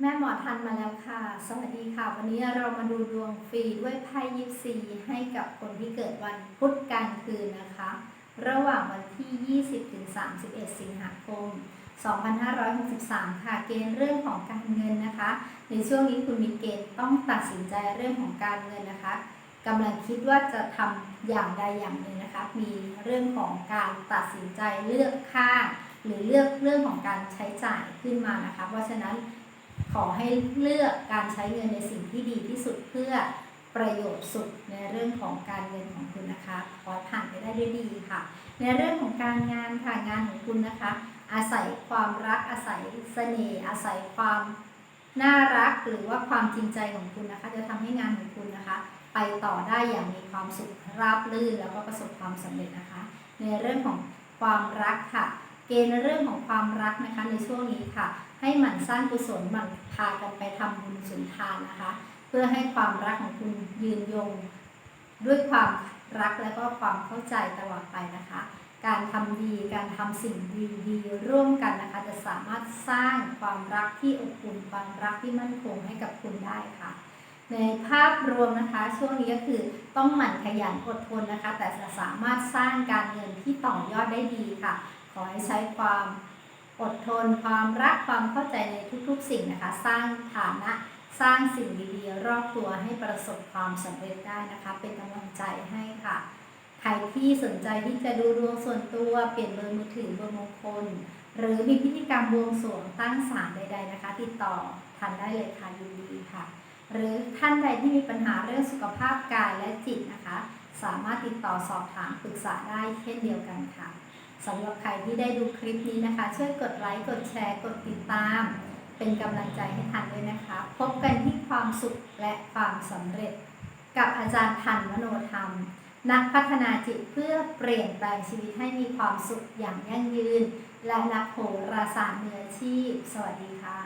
แม่หมอทันมาแล้วค่ะ สวัสดีค่ะ วันนี้เรามาดูดวงฟรีด้วยไพ่ยิปซีให้กับคนที่เกิดวันพุธกลางคืนนะคะ ระหว่างวันที่ 20ถึง31 สิงหาคม 2563 ค่ะ เกณฑ์เรื่องของการเงินนะคะ ในช่วงนี้คุณมีเกณฑ์ต้องตัดสินใจเรื่องของการเงินนะคะกำลังคิดว่าจะทำอย่างใดอย่างหนึ่งนะคะ มีเรื่องของการตัดสินใจเลือกข้าง หรือเลือกเรื่องของการใช้จ่ายขึ้นมานะคะ เพราะฉะนั้น ขอให้เลือกการใช้เงินในสิ่งที่ดีที่สุดเพื่อประโยชน์สุดในเรื่องของการเงินของคุณนะคะขอผ่านไปได้ด้วยดีค่ะ ในเรื่องของการงานค่ะงานของคุณนะคะ อาศัยความรักอาศัยเสน่ห์อาศัยความน่ารักหรือว่าความจริงใจของคุณนะคะ จะทำให้งานของคุณนะคะ ไปต่อได้อย่างมีความสุขราบรื่นแล้วก็ประสบความสำเร็จนะคะ ในเรื่องของความรักค่ะ เกณฑ์ในเรื่องของความรักนะคะในช่วงนี้ค่ะ ให้หมั่นสร้างกุศลหมั่นพากันไปทำบุญสุนทานนะคะ เพื่อให้ความรักของคุณยืนยง ด้วยความรักและก็ความเข้าใจตลอดไปนะคะ การทำดีการทำสิ่งดีๆร่วมกันนะคะ จะสามารถสร้างความรักที่อบอุ่นความรักที่มั่นคงให้กับคุณได้ค่ะในภาพรวมนะคะช่วงนี้ก็คือต้องหมั่นขยันอดทนนะคะ แต่จะสามารถสร้างการเงินที่ต่อยอดได้ดีค่ะ อให้ใช้ความอดทน ความรักความเข้าใจในทุกๆ สิ่งนะคะ สร้างฐานะสร้างสิ่งดีๆ รอบตัวให้ประสบความสำเร็จได้นะคะ เป็นกำลังใจให้ค่ะ ใครที่สนใจที่จะดูดวงส่วนตัว เปลี่ยนเบอร์มือถือเบอร์มงคล หรือมีพิธีกรรมบวงสรวงตั้งศาลใด ๆนะคะ ติดต่อทันได้เลยค่ะยินดีค่ะ หรือท่านใดที่มีปัญหาเรื่องสุขภาพกายและจิตนะคะ สามารถติดต่อสอบถามปรึกษาได้เช่นเดียวกันค่ะ สำหรับใครที่ได้ดูคลิปนี้นะคะ ช่วยกดไลค์ กดแชร์ กดติดตาม เป็นกำลังใจให้ทันด้วยนะคะ พบกันที่ความสุขและความสำเร็จ กับอาจารย์ทันมโนธรรม นักพัฒนาจิตเพื่อเปลี่ยนแปลงชีวิตให้มีความสุขอย่างยั่งยืน และนักโหราศาสตร์มืออาชีพ สวัสดีค่ะ